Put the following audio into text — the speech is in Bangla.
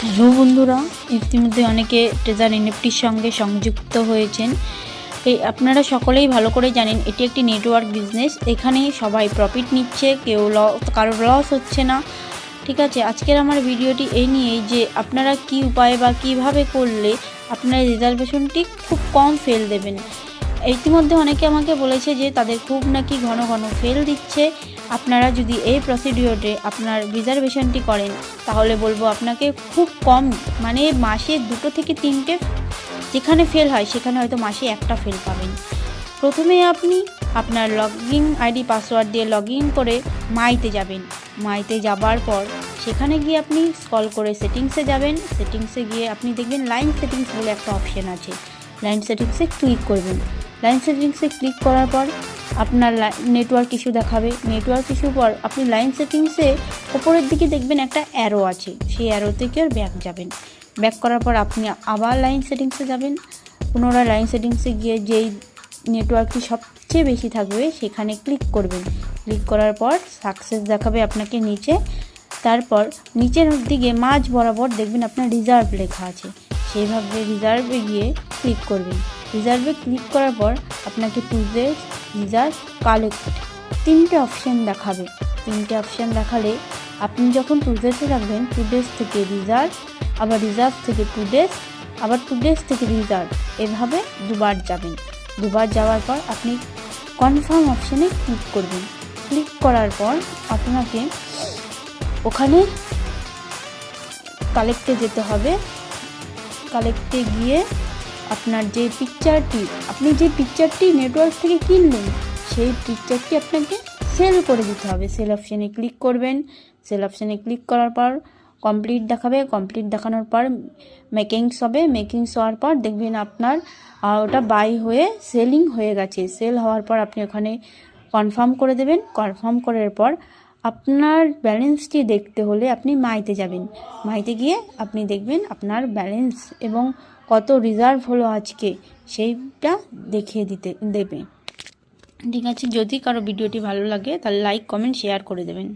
হ্যালো বন্ধুরা, ইতিমধ্যে অনেকে ট্রেজার এনএফটির সঙ্গে সংযুক্ত হয়েছেন। এই আপনারা সকলেই ভালো করে জানেন, এটি একটি নেটওয়ার্ক বিজনেস। এখানে সবাই প্রফিট নিচ্ছে, কেউ ল কারোর লস হচ্ছে না। ঠিক আছে, আজকের আমার ভিডিওটি এই নিয়েই যে আপনারা কি উপায়ে বা কীভাবে করলে আপনার রিজার্ভেশনটি খুব কম ফেল দেবেন। ইতিমধ্যে অনেকে আমাকে বলেছে যে তাদের খুব নাকি ঘন ঘন ফেল দিচ্ছে। আপনারা যদি এই প্রসিডিওরে আপনার রিজার্ভেশনটি করেন, তাহলে বলব আপনাকে খুব কম মানে মাসে দুটো থেকে তিনটে যেখানে ফেল হয়, সেখানে হয়তো মাসে একটা ফেল পাবেন। প্রথমে আপনি আপনার লগ ইন আইডি পাসওয়ার্ড দিয়ে লগ ইন করে মাইতে যাবেন। মাইতে যাবার পর সেখানে গিয়ে আপনি স্কল করে সেটিংসে যাবেন। সেটিংসে গিয়ে আপনি দেখবেন লাইন সেটিংস বলে একটা অপশন আছে। লাইন সেটিংসে ক্লিক করবেন। লাইন সেটিংসে ক্লিক করার পর আপনার নেটওয়ার্ক ইস্যু দেখাবে। নেটওয়ার্ক ইস্যু পর আপনি লাইন সেটিংসে ওপরের দিকে দেখবেন একটা অ্যারো আছে। সেই অ্যারো থেকে আর ব্যাক যাবেন। ব্যাক করার পর আপনি আবার লাইন সেটিংসে যাবেন। পুনরায় লাইন সেটিংসে গিয়ে যেই নেটওয়ার্কটি সবচেয়ে বেশি থাকবে সেখানে ক্লিক করবেন। ক্লিক করার পর সাকসেস দেখাবে আপনাকে নিচে। তারপর নিচের দিকে মাঝ বরাবর দেখবেন আপনার রিজার্ভ লেখা আছে। সেইভাবে রিজার্ভে গিয়ে ক্লিক করবেন রিজার্ভে ক্লিক করার পর আপনাকে টুডে রিজার্ভ কালেক্ট তিনটে অপশান দেখাবে। তিনটে অপশান দেখালে আপনি যখন টুডেসে রাখবেন টুডেস থেকে রিজার্ভ আবার রিজার্ভ থেকে টুডেস আবার টুডেস থেকে রিজার্ভ এভাবে দুবার যাবেন। দুবার যাওয়ার পর আপনি কনফার্ম অপশানে ক্লিক করবেন। ক্লিক করার পর আপনাকে ওখানে কালেক্টে যেতে হবে। কালেক্টে গিয়ে আপনার যে পিকচারটি আপনি যে পিকচারটি নেটওয়ার্ক থেকে কিনলেন সেই পিকচারটি আপনাকে সেল করে দিতে হবে। সেল অপশানে ক্লিক করবেন। সেল অপশানে ক্লিক করার পর কমপ্লিট দেখাবে। কমপ্লিট দেখানোর পর মেকিংস হবে। মেকিংস হওয়ার পর দেখবেন আপনার ওটা বাই হয়ে সেলিং হয়ে গেছে। সেল হওয়ার পর আপনি ওখানে কনফার্ম করে দেবেন। কনফার্ম করার পর আপনার ব্যালেন্সটি দেখতে হলে আপনি মাইতে যাবেন। মাইতে গিয়ে আপনি দেখবেন আপনার ব্যালেন্স এবং কত রিজার্ভ হলো আজকে, সেইটা দেখিয়ে দিতে, দেবে। ঠিক আছে, যদি কারও ভিডিওটি ভালো লাগে তাহলে লাইক, কমেন্ট, শেয়ার করে দেবেন।